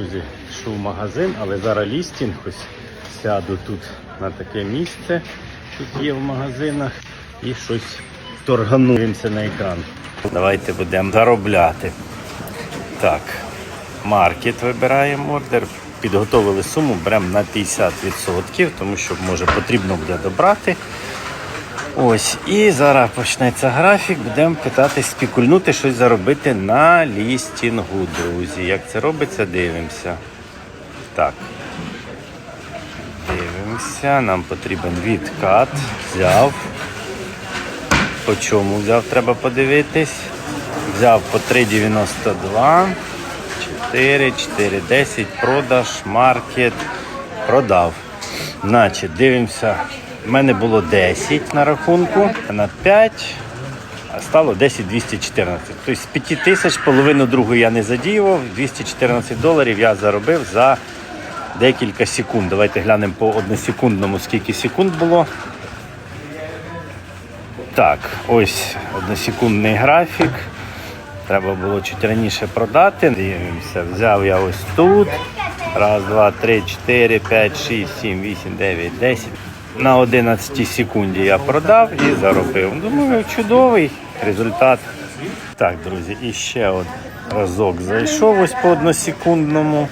друзі, йшов в магазин, але зараз лістінг. Ось сяду тут на таке місце. Тут є в магазинах. І щось торгануємося на екран. Давайте будемо заробляти. Так, маркет вибираємо ордер. Підготовили суму, беремо на 50%, тому що може потрібно буде добрати. Ось, і зараз почнеться графік, будемо питатись спікульнути щось заробити на лістінгу, друзі. Як це робиться, дивимося. Так. Дивимося, нам потрібен відкат. Взяв. По чому взяв, треба подивитись. Взяв по 3,92. 4, 4, 10, продаж, маркет, продав. Значить, дивимося. У мене було 10 на рахунку, на 5, стало 10 214. Тобто з 5 тисяч половину другу я не задіював, 214 доларів я заробив за декілька секунд. Давайте глянемо по односекундному, скільки секунд було. Так, ось односекундний графік. Треба було чуть раніше продати. Дивимося, взяв я ось тут. Раз, два, три, чотири, п'ять, шість, сім, вісім, дев'ять, десять. На 11 секунді я продав і заробив. Думаю, чудовий результат. Так, друзі, і ще от разок зайшов ось по односекундному.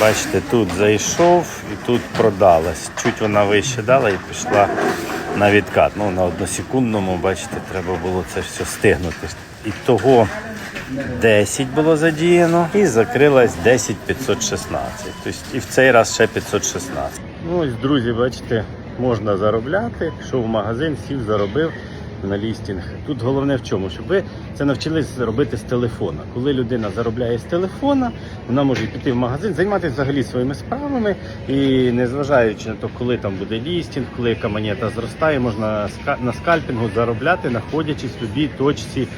Бачите, тут зайшов і тут продалась. Чуть вона вище дала і пішла на відкат. Ну, на односекундному, бачите, треба було це все стигнути. І того 10 було задіяно і закрилась 10 516. Тобто і в цей раз ще 516. Ну ось, друзі, бачите, можна заробляти. Пішов в магазин, сів, заробив на лістінг. Тут головне в чому, щоб ви це навчились робити з телефона. Коли людина заробляє з телефона, вона може піти в магазин, займатися взагалі своїми справами і незважаючи на те, коли там буде лістінг, коли яка зростає, можна на скальпінгу заробляти, знаходячись в любій точці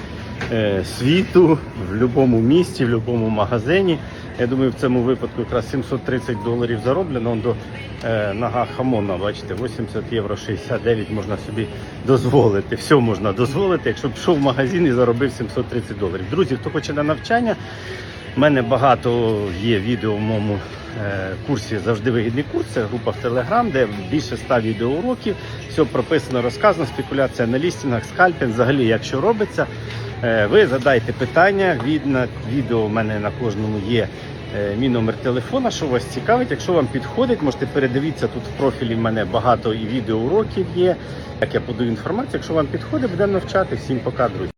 світу, в будь-якому місті, в будь-якому магазині. Я думаю, в цьому випадку якраз 730 доларів зароблено до е, нога хамона, бачите, 80 євро 69 можна собі дозволити. Все можна дозволити, якщо пішов в магазин і заробив 730 доларів. Друзі, хто хоче на навчання, у мене багато є відео в моєму е, курсі завжди вигідний курс. Це група в Телеграм, де більше 100 відеоуроків. Все прописано, розказано, спекуляція на лістингах, скальпінг, взагалі, як що робиться. Е, Ви задайте питання. Від відео у мене на кожному є е, мій номер телефона, що вас цікавить. Якщо вам підходить, можете передивитися тут в профілі. в мене багато і відеоуроків є. Як я подаю інформацію. Якщо вам підходить, будемо навчати. Всім пока, друзі.